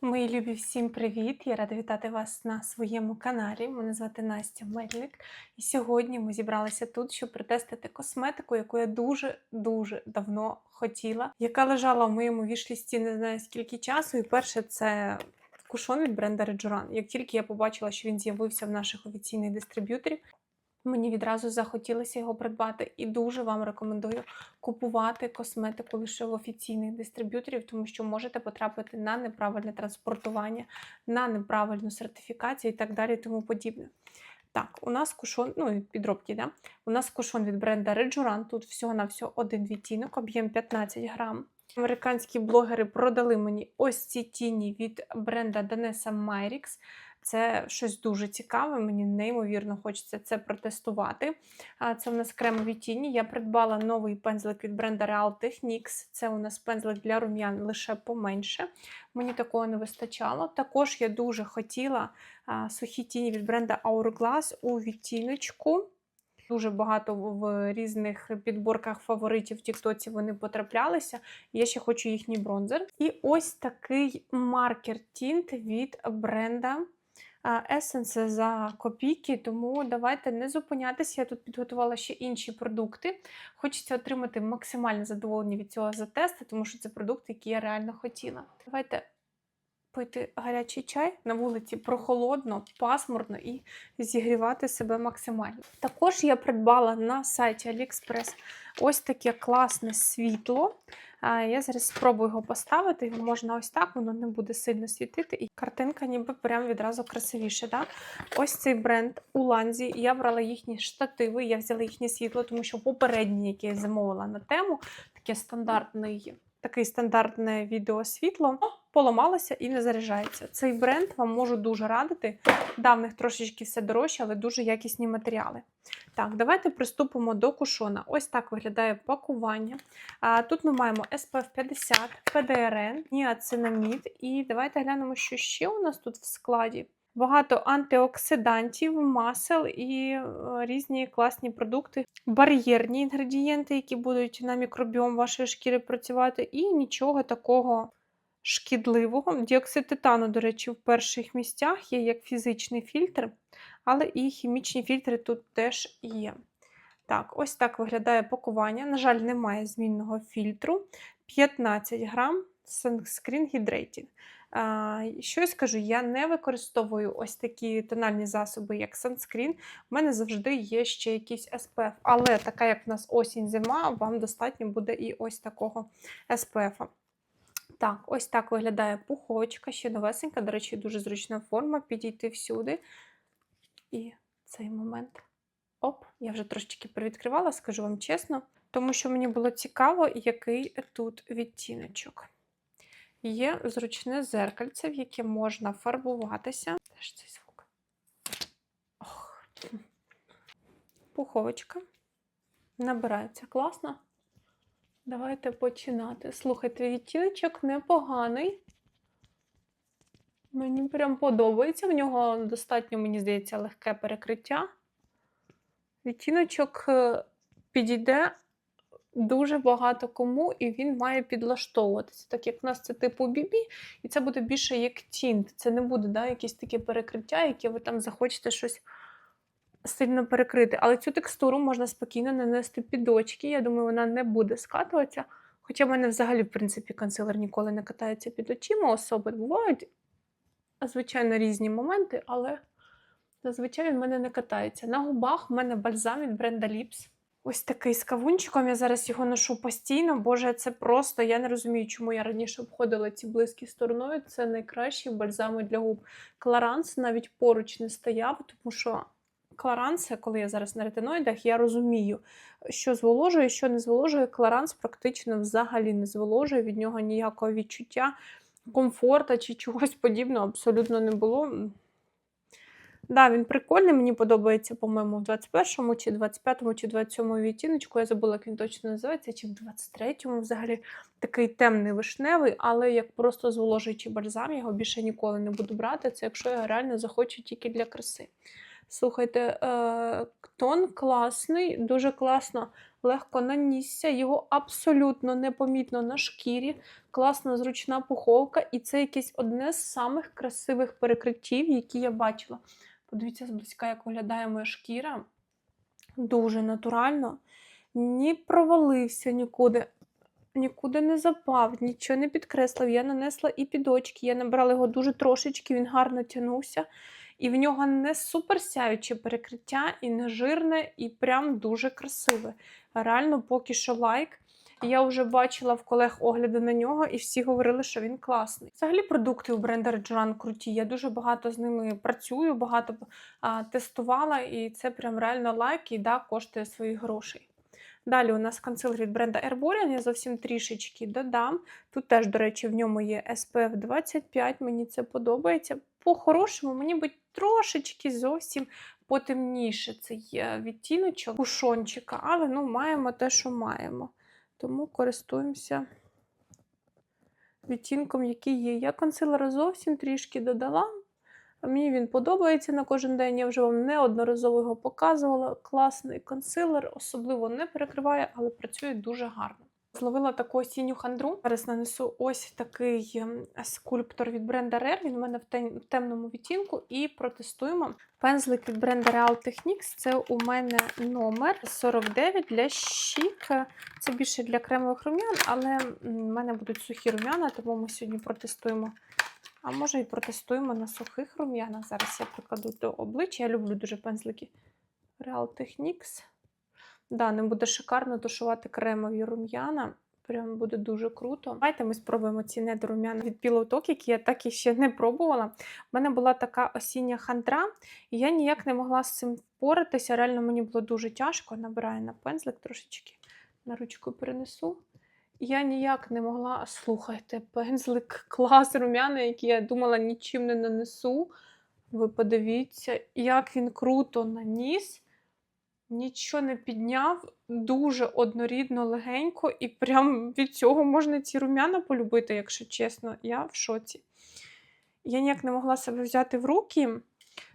Мої любі, всім привіт! Я рада вітати вас на своєму каналі. Мене звати Настя Мельник. І сьогодні ми зібралися тут, щоб протестити косметику, яку я дуже-дуже давно хотіла, яка лежала в моєму вішлісті не знаю скільки часу. І перше це кушон від бренда Rejuran. Як тільки я побачила, що він з'явився в наших офіційних дистриб'юторів, Мені відразу захотілося його придбати і дуже вам рекомендую купувати косметику лише в офіційних дистриб'юторів, тому що можете потрапити на неправильне транспортування, на неправильну сертифікацію і так далі, тому подібне. Так, у нас кушон, ну підробки, да? У нас кушон від бренда Rejuran, тут всього на всього один відтінок, об'єм 15 грам. Американські блогери продали мені ось ці тіні від бренда Danessa Myrix. Це щось дуже цікаве, мені неймовірно хочеться це протестувати. Це у нас кремові тіні. Я придбала новий пензлик від бренда Real Techniques. Це у нас пензлик для рум'ян лише поменше. Мені такого не вистачало. Також я дуже хотіла сухі тіні від бренда Hourglass у відтіночку. Дуже багато в різних підборках фаворитів в Тіктоці вони потраплялися. Я ще хочу їхній бронзер. І ось такий маркер тінт від бренда Essence за копійки, тому давайте не зупинятися. Я тут підготувала ще інші продукти. Хочеться отримати максимальне задоволення від цього затесту, тому що це продукти, які я реально хотіла. Давайте пити гарячий чай на вулиці прохолодно, пасмурно і зігрівати себе максимально. Також я придбала на сайті AliExpress ось таке класне світло. Я зараз спробую його поставити, його можна ось так, воно не буде сильно світити, і картинка ніби прям відразу красивіше. Да? Ось цей бренд у ланзі. Я брала їхні штативи, я взяла їхнє світло, тому що попереднє, яке я замовила на тему, таке стандартний, такий стандартне відеосвітло поламалося і не заряджається. Цей бренд вам можу дуже радити. Да, трошечки все дорожче, але дуже якісні матеріали. Так, давайте приступимо до кушона. Ось так виглядає пакування. А, Тут ми маємо SPF 50, PDRN, ніацинамід. І давайте глянемо, що ще у нас тут в складі. Багато антиоксидантів, масел і е, різні класні продукти, бар'єрні інгредієнти, які будуть на мікробіом вашої шкіри працювати, і нічого такого шкідливого. Діоксид титану, до речі, в перших місцях є як фізичний фільтр, але і хімічні фільтри тут теж є. Так, ось так виглядає пакування. На жаль, немає змінного фільтру. 15 грам Sunscreen Hydrating. Що я скажу, я не використовую ось такі тональні засоби, як Sunscreen. У мене завжди є ще якийсь SPF. Але така, як в нас осінь зима, вам достатньо буде і ось такого SPF. Так, ось так виглядає пуховочка, ще новесенька, до речі, дуже зручна форма підійти всюди. І цей момент. Оп, я вже трошечки привідкривала, скажу вам чесно, тому що мені було цікаво, який тут відтіночок. Є зручне зеркальце, в яке можна фарбуватися. Теж цей звук. Ох. Пуховочка. Набирається класно. Давайте починати. Слухайте, відтіночок непоганий. Мені прям подобається. В нього достатньо, мені здається, легке перекриття. Відтіночок е, підійде дуже багато кому, і він має підлаштовуватися. Так як в нас це типу бібі, і це буде більше як тінт. Це не буде да, якесь таке перекриття, яке ви там захочете щось сильно перекрити. Але цю текстуру можна спокійно нанести під очки. Я думаю, вона не буде скатуватися. Хоча в мене взагалі, в принципі, консилер ніколи не катається під очима особи. Бувають, звичайно, різні моменти, але зазвичай він в мене не катається. На губах в мене бальзам від бренда Lips. Ось такий з кавунчиком. Я зараз його ношу постійно. Боже, це просто. Я не розумію, чому я раніше обходила ці близькі стороною. Це найкращі бальзами для губ. Кларанс навіть поруч не стояв, тому що Кларанс, коли я зараз на ретиноїдах, я розумію, що зволожує, що не зволожує. Кларанс практично взагалі не зволожує, від нього ніякого відчуття, комфорта чи чогось подібного абсолютно не було. Да, він прикольний, мені подобається, по-моєму, в 21-му, чи 25-му, чи 27-му відтіночку. Я забула, як він точно називається, чи в 23-му взагалі такий темний вишневий, але як просто зволожуючий бальзам, його більше ніколи не буду брати. Це якщо я реально захочу тільки для краси. Слухайте, е, тон класний, дуже класно, легко нанісся, його абсолютно непомітно на шкірі, класна зручна пуховка, і це якесь одне з самих красивих перекриттів, які я бачила. Подивіться зблизька, як виглядає моя шкіра. Дуже натурально. Ні провалився нікуди, нікуди не запав, нічого не підкреслив. Я нанесла і під очки, я набрала його дуже трошечки, він гарно тягнувся. І в нього не супер сяюче перекриття, і не жирне, і прям дуже красиве. Реально, поки що лайк. Я вже бачила в колег огляди на нього, і всі говорили, що він класний. Взагалі, продукти у бренда Rejuran круті. Я дуже багато з ними працюю, багато а, тестувала, і це прям реально лайк і да, коштує своїх грошей. Далі у нас консилер від бренда Herborian, я зовсім трішечки додам. Тут теж, до речі, в ньому є SPF 25, мені це подобається. По-хорошому, мені би трошечки зовсім потемніше цей е, відтіночок кушончика, але ну, маємо те, що маємо. Тому користуємося відтінком, який є. Я консилера зовсім трішки додала. Мені він подобається на кожен день. Я вже вам неодноразово його показувала. Класний консилер, особливо не перекриває, але працює дуже гарно. Зловила таку осінню хандру. Зараз нанесу ось такий ем, скульптор від бренда Rare. Він у мене в темному відтінку. І протестуємо. Пензлик від бренда Real Techniques. Це у мене номер 49 для щік. Це більше для кремових рум'ян, але в мене будуть сухі рум'яна, тому ми сьогодні протестуємо. А може і протестуємо на сухих рум'янах. Зараз я прикладу до обличчя. Я люблю дуже пензлики Real Techniques. Да, не буде шикарно тушувати кремові рум'яна. Прям буде дуже круто. Давайте ми спробуємо ці недорум'яна від Talk, які я так і ще не пробувала. У мене була така осіння хандра, і я ніяк не могла з цим впоратися. Реально мені було дуже тяжко. Набираю на пензлик трошечки на ручку перенесу. Я ніяк не могла. Слухайте, пензлик клас рум'яна, який я думала нічим не нанесу. Ви подивіться, як він круто наніс. Нічого не підняв, дуже однорідно, легенько, і прям від цього можна ці рум'яна полюбити, якщо чесно. Я в шоці. Я ніяк не могла себе взяти в руки.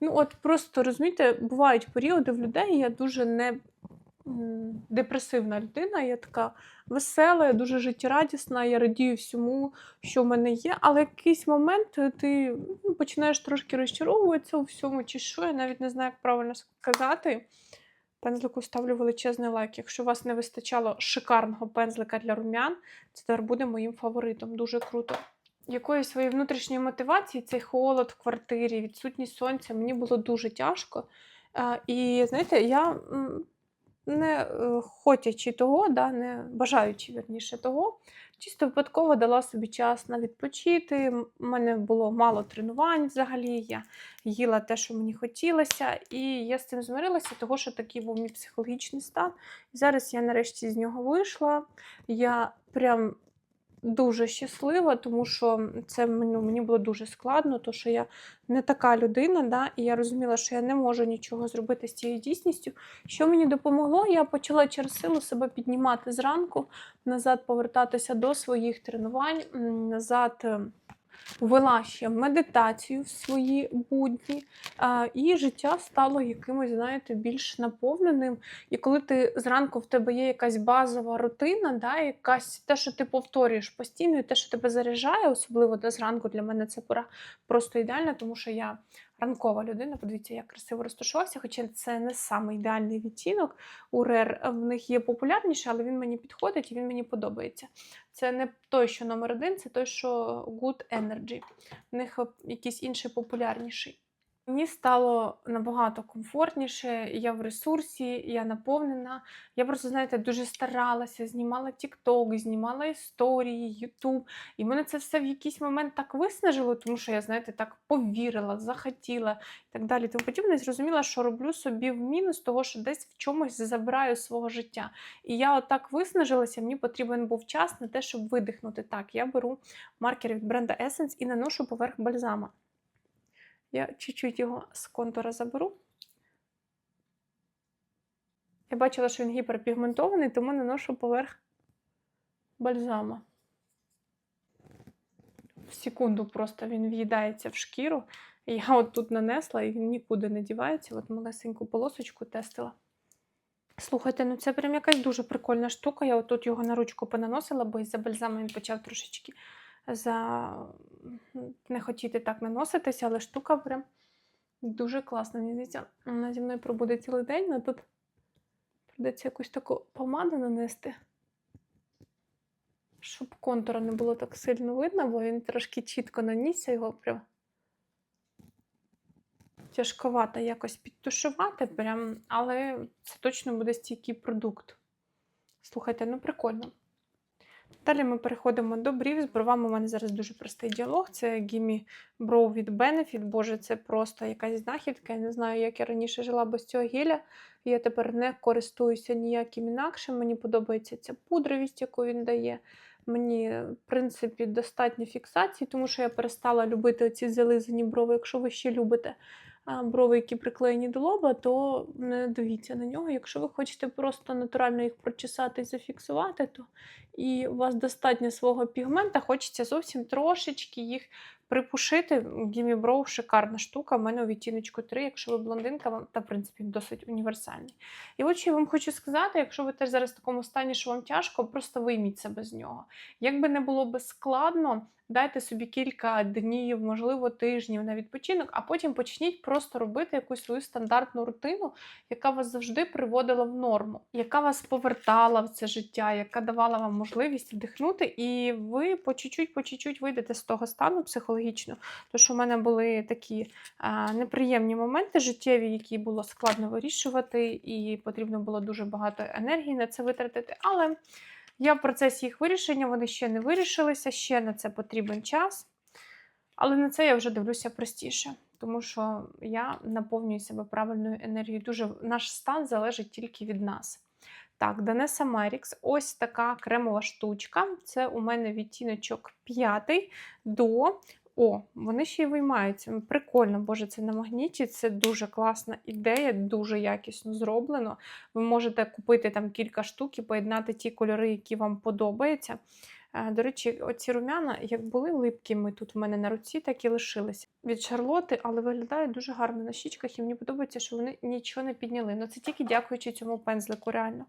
Ну, от просто розумієте, бувають періоди в людей, я дуже не депресивна людина, я така весела, я дуже життєрадісна, я радію всьому, що в мене є. Але в якийсь момент е, ти ну, починаєш трошки розчаровуватися у всьому, чи що, я навіть не знаю, як правильно сказати. Пензлику ставлю величезний лайк. Якщо у вас не вистачало шикарного пензлика для рум'ян, це тепер буде моїм фаворитом. Дуже круто. Якоїсь своєї внутрішньої мотивації, цей холод в квартирі, відсутність сонця, мені було дуже тяжко. І знаєте, я не е, хотячи того, да, не бажаючи верніше того, чисто випадково дала собі час на відпочити. У мене було мало тренувань взагалі. Я їла те, що мені хотілося, і я з цим змирилася, того що такий був мій психологічний стан. І зараз я нарешті з нього вийшла. Я прям дуже щаслива, тому що це ну, мені було дуже складно, тому що я не така людина, да, і я розуміла, що я не можу нічого зробити з цією дійсністю. Що мені допомогло, я почала через силу себе піднімати зранку, назад повертатися до своїх тренувань, назад. Ввела ще медитацію в свої будні, і життя стало якимось, знаєте, більш наповненим. І коли ти зранку в тебе є якась базова рутина, да, якась те, що ти повторюєш постійно, і те, що тебе заряджає, особливо до зранку для мене це пора просто ідеальна, тому що я ранкова людина. Подивіться, як красиво розташувався, хоча це не самий ідеальний відтінок. У Рер в них є популярніше, але він мені підходить і він мені подобається. Це не той, що номер один, це той, що Good Energy. В них е, якийсь інший популярніший. Мені стало набагато комфортніше, я в ресурсі, я наповнена. Я просто, знаєте, дуже старалася, знімала TikTok, знімала історії, YouTube. І мене це все в якийсь момент так виснажило, тому що я, знаєте, так повірила, захотіла і так далі. Тому подібне, зрозуміла, що роблю собі в мінус того, що десь в чомусь забираю свого життя. І я отак виснажилася, мені потрібен був час на те, щоб видихнути. Так, я беру маркер від бренда Essence і наношу поверх бальзама. Я чуть-чуть його з контура заберу. Я бачила, що він гіперпігментований, тому наношу поверх бальзама. В секунду просто він в'їдається в шкіру. Я от тут нанесла, і він нікуди не дівається. От малесеньку полосочку тестила. Слухайте, ну це прям якась дуже прикольна штука. Я отут його на ручку понаносила, бо із-за бальзаму він почав трошечки за... не хотіти так наноситися, але штука прям дуже класна. Мені здається, вона зі мною пробуде цілий день, але тут придеться якусь таку помаду нанести, щоб контура не було так сильно видно, бо він трошки чітко нанісся його прям. Тяжковато якось підтушувати, прям, але це точно буде стійкий продукт. Слухайте, ну прикольно. Далі ми переходимо до брів. З бровами у мене зараз дуже простий діалог. Це Gimme Brow від Benefit. Боже, це просто якась знахідка. Я не знаю, як я раніше жила без цього геля. Я тепер не користуюся ніяким інакшим. Мені подобається ця пудровість, яку він дає. Мені, в принципі, достатньо фіксації, тому що я перестала любити оці зализані брови. Якщо ви ще любите брови, які приклеєні до лоба, то не дивіться на нього. Якщо ви хочете просто натурально їх прочесати і зафіксувати, то і у вас достатньо свого пігмента, хочеться зовсім трошечки їх припушити. Brow шикарна штука. У мене у відтіночку 3, якщо ви блондинка, та в принципі досить універсальний. І от що я вам хочу сказати, якщо ви теж зараз в такому стані, що вам тяжко, просто вийміть себе з нього. Як би не було би складно, дайте собі кілька днів, можливо, тижнів на відпочинок, а потім почніть просто робити якусь свою стандартну рутину, яка вас завжди приводила в норму, яка вас повертала в це життя, яка давала вам можливість вдихнути, і ви по чуть-чуть, по чуть-чуть вийдете з того стану психологічно. Що в мене були такі неприємні моменти життєві, які було складно вирішувати, і потрібно було дуже багато енергії на це витратити. Але я в процесі їх вирішення, вони ще не вирішилися, ще на це потрібен час. Але на це я вже дивлюся простіше, тому що я наповнюю себе правильною енергією. Дуже наш стан залежить тільки від нас. Так, Данеса Мерікс, ось така кремова штучка. Це у мене відтіночок 5 до. О, вони ще й виймаються. Прикольно, боже, це на магніті. Це дуже класна ідея, дуже якісно зроблено. Ви можете купити там кілька штук і поєднати ті кольори, які вам подобаються. Е, До речі, оці рум'яна, як були липкими тут в мене на руці, так і лишилися від Шарлоти, але виглядають дуже гарно на щічках, і мені подобається, що вони нічого не підняли. Ну це тільки дякуючи цьому пензлику, реально.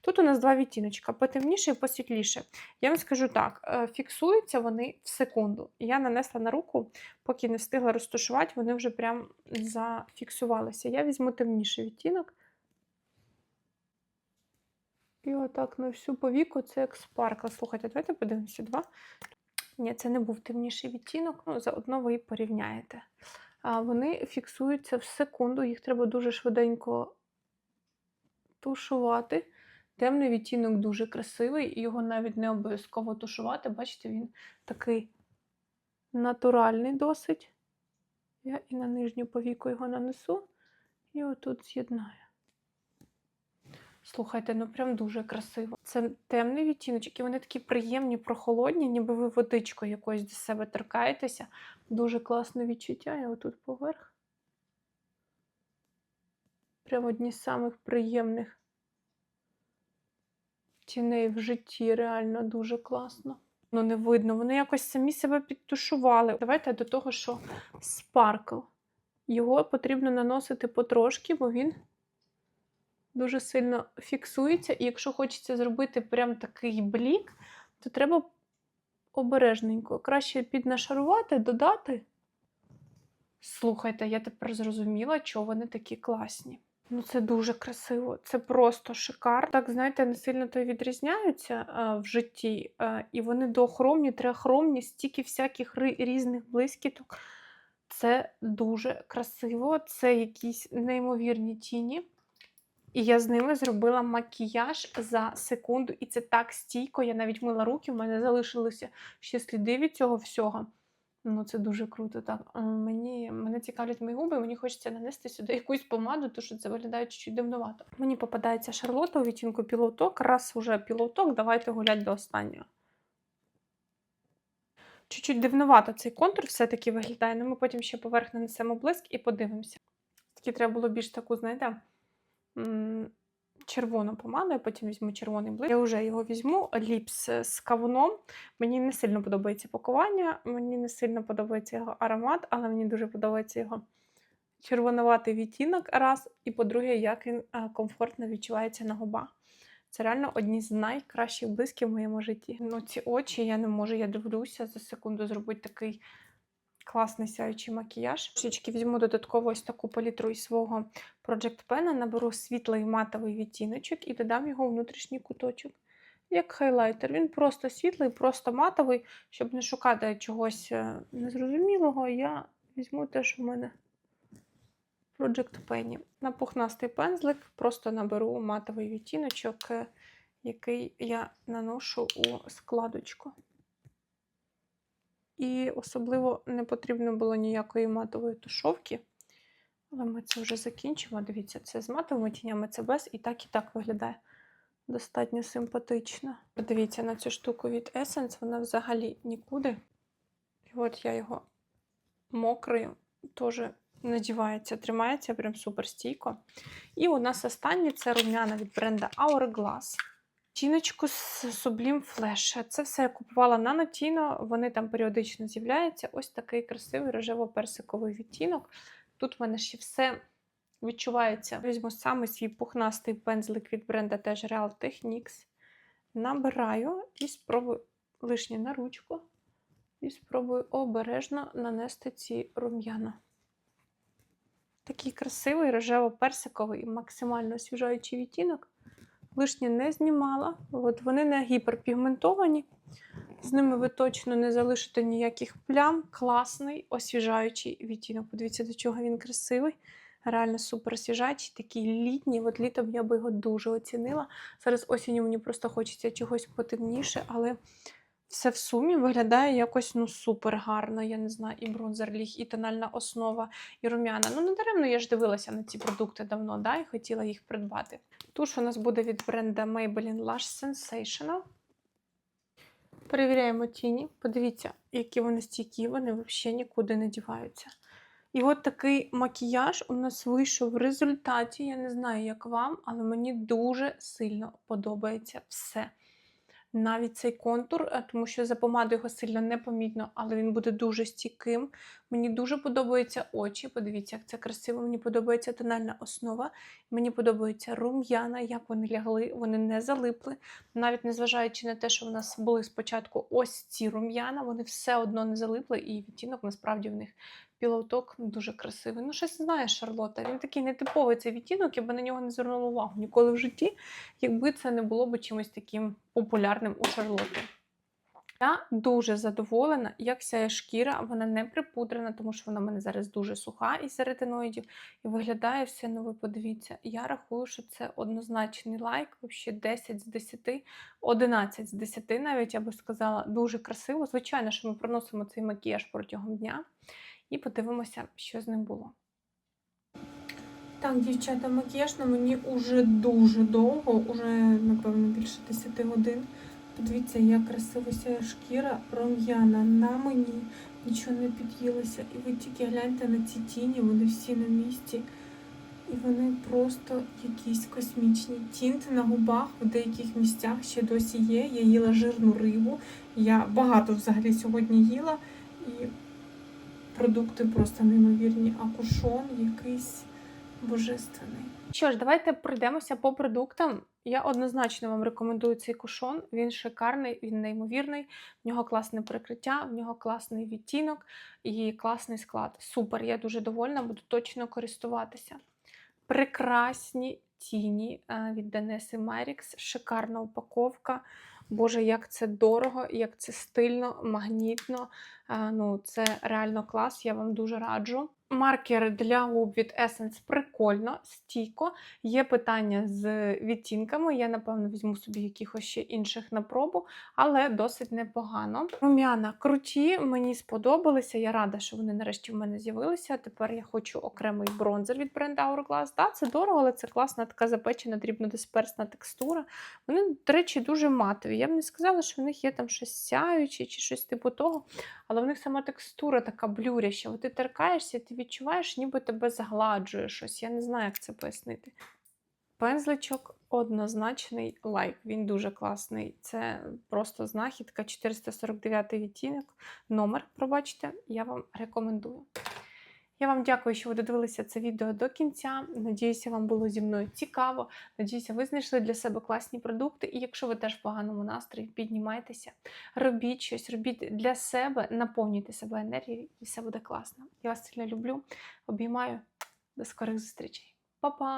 Тут у нас два відтіночка: потемніше і посвітліше. Я вам скажу так: е, фіксуються вони в секунду. Я нанесла на руку, поки не встигла розташувати, вони вже прям зафіксувалися. Я візьму темніший відтінок. І отак на всю повіку це як спаркл. Слухайте, давайте подивимося два. Ні, це не був темніший відтінок, ну, заодно ви і порівняєте. А вони фіксуються в секунду, їх треба дуже швиденько тушувати. Темний відтінок дуже красивий, його навіть не обов'язково тушувати. Бачите, він такий натуральний досить. Я і на нижню повіку його нанесу, і отут з'єднаю. Слухайте, ну прям дуже красиво. Це темний відтіночок, і вони такі приємні, прохолодні, ніби ви водичкою якоюсь до себе торкаєтеся. Дуже класне відчуття. Я отут поверх. Прям одні з самих приємних тіней в житті, реально дуже класно. Ну, не видно, вони якось самі себе підтушували. Давайте до того, що спаркл. Його потрібно наносити потрошки, бо він дуже сильно фіксується. І якщо хочеться зробити прям такий блік, то треба обережненько. Краще піднашарувати, додати. Слухайте, я тепер зрозуміла, чого вони такі класні. Ну, це дуже красиво, це просто шикарно. Так, знаєте, не сильно то відрізняються а, в житті, а, і вони доохромні, трихромні, стільки всяких різних блискіток. Це дуже красиво, це якісь неймовірні тіні. І я з ними зробила макіяж за секунду, і це так стійко. Я навіть мила руки, в мене залишилися ще сліди від цього всього. Ну, це дуже круто. Так. Мені, мене цікавлять мої губи, мені хочеться нанести сюди якусь помаду, тому що це виглядає чуть дивнувато. Мені попадається шарлота у відтінку пілоток. Раз уже пілоток, давайте гулять до останнього. Чуть-чуть дивнувато цей контур все-таки виглядає, але ми потім ще поверх нанесемо блиск і подивимося. Таки треба було більш таку, знаєте, червону помаду, я потім візьму червоний блиск. Я вже його візьму. Ліпс з кавуном. Мені не сильно подобається пакування, мені не сильно подобається його аромат, але мені дуже подобається його червонуватий відтінок раз. І по-друге, як він е, комфортно відчувається на губах. Це реально одні з найкращих блисків в моєму житті. Ну, ці очі я не можу, я дивлюся за секунду зробити такий класний сяючий макіяж. Трішечки візьму додатково ось таку палітру із свого Project Pen, наберу світлий матовий відтіночок і додам його внутрішній куточок. Як хайлайтер. Він просто світлий, просто матовий, щоб не шукати чогось е, незрозумілого, я візьму те, що в мене Project Pen. На пухнастий пензлик просто наберу матовий відтіночок, е, який я наношу у складочку. І особливо не потрібно було ніякої матової тушовки. Але ми це вже закінчимо. Дивіться, це з матовими тінями, це без, і так і так виглядає достатньо симпатично. Подивіться на цю штуку від Essence, вона взагалі нікуди. І от я його мокрою теж надівається, тримається прям супер стійко. І у нас останнє це рум'яна від бренда Hourglass. Тіночку з Sublime Flash. Це все я купувала на Notino, вони там періодично з'являються. Ось такий красивий рожево-персиковий відтінок. Тут в мене ще все відчувається. Візьму саме свій пухнастий пензлик від бренда теж Real Techniques. Набираю і спробую лишнє на ручку. І спробую обережно нанести ці рум'яна. Такий красивий рожево-персиковий максимально освіжаючий відтінок. Лишнє не знімала. От Вони не гіперпігментовані. З ними ви точно не залишите ніяких плям. Класний, освіжаючий відтінок. Подивіться, до чого він красивий. Реально супер освіжаючий, такий літній. От літом я би його дуже оцінила. Зараз осінню мені просто хочеться чогось потемніше, але все в сумі виглядає якось ну супер гарно. Я не знаю, і бронзер ліг, і тональна основа, і рум'яна. Ну, не даремно я ж дивилася на ці продукти давно, да, і хотіла їх придбати. Туш у нас буде від бренда Maybelline Lush Sensational. Перевіряємо тіні. Подивіться, які вони стійкі, вони взагалі нікуди не діваються. І от такий макіяж у нас вийшов в результаті. Я не знаю, як вам, але мені дуже сильно подобається все. Навіть цей контур, е, тому що за помадою його сильно не помітно, але він буде дуже стійким. Мені дуже подобаються очі. Подивіться, як це красиво. Мені подобається тональна основа. Мені подобаються рум'яна, як вони лягли, вони не залипли. Навіть незважаючи на те, що в нас були спочатку ось ці рум'яна, вони все одно не залипли, і відтінок насправді в них пілоток дуже красивий. Ну, щось знає Шарлота. Він такий нетиповий цей відтінок, я би на нього не звернула увагу ніколи в житті, якби це не було б чимось таким популярним у Шарлоти. Я дуже задоволена, як сяє шкіра, вона не припудрена, тому що вона в мене зараз дуже суха із ретиноїдів. І виглядає все, ну ви подивіться. Я рахую, що це однозначний лайк, взагалі 10 з 10, 11 з 10 навіть я би сказала, дуже красиво. Звичайно, що ми проносимо цей макіяж протягом дня і подивимося, що з ним було. Так, дівчата, макіяж на мені уже дуже довго, уже, напевно, більше 10 годин. Подивіться, як красиво сяє шкіра рум'яна на мені, нічого не під'їлося. І ви тільки гляньте на ці тіні, вони всі на місці. І вони просто якісь космічні. Тінт на губах в деяких місцях ще досі є. Я їла жирну рибу. Я багато взагалі сьогодні їла. І продукти просто неймовірні. А кушон якийсь божественний. Що ж, давайте пройдемося по продуктам. Я однозначно вам рекомендую цей кушон. Він шикарний, він неймовірний. В нього класне прикриття, в нього класний відтінок і класний склад. Супер, я дуже довольна, буду точно користуватися. Прекрасні тіні від Денеси Мерікс, шикарна упаковка. Боже, як це дорого, як це стильно, магнітно. Ну, Це реально клас, я вам дуже раджу. Маркер для губ від Essence прикольно, стійко. Є питання з відтінками. Я, напевно, візьму собі якихось ще інших на пробу, але досить непогано. Рум'яна круті, мені сподобалися. Я рада, що вони нарешті в мене з'явилися. Тепер я хочу окремий бронзер від бренду Hourglass. Так, це дорого, але це класна така запечена, дрібнодисперсна текстура. Вони, до речі, дуже матові. Я б не сказала, що в них є там щось сяюче чи щось типу того, але в них сама текстура така блюряща. От ти теркаєшся, ти відчуваєш, ніби тебе згладжує щось. Я не знаю, як це пояснити. Пензличок однозначний лайк. Він дуже класний. Це просто знахідка 449 відтінок. Номер, пробачте, я вам рекомендую. Я вам дякую, що ви додивилися це відео до кінця. Надіюся, вам було зі мною цікаво. Надіюся, ви знайшли для себе класні продукти. І якщо ви теж в поганому настрої, піднімайтеся, робіть щось, робіть для себе, наповнюйте себе енергією, і все буде класно. Я вас сильно люблю. Обіймаю. До скорих зустрічей. Па-па!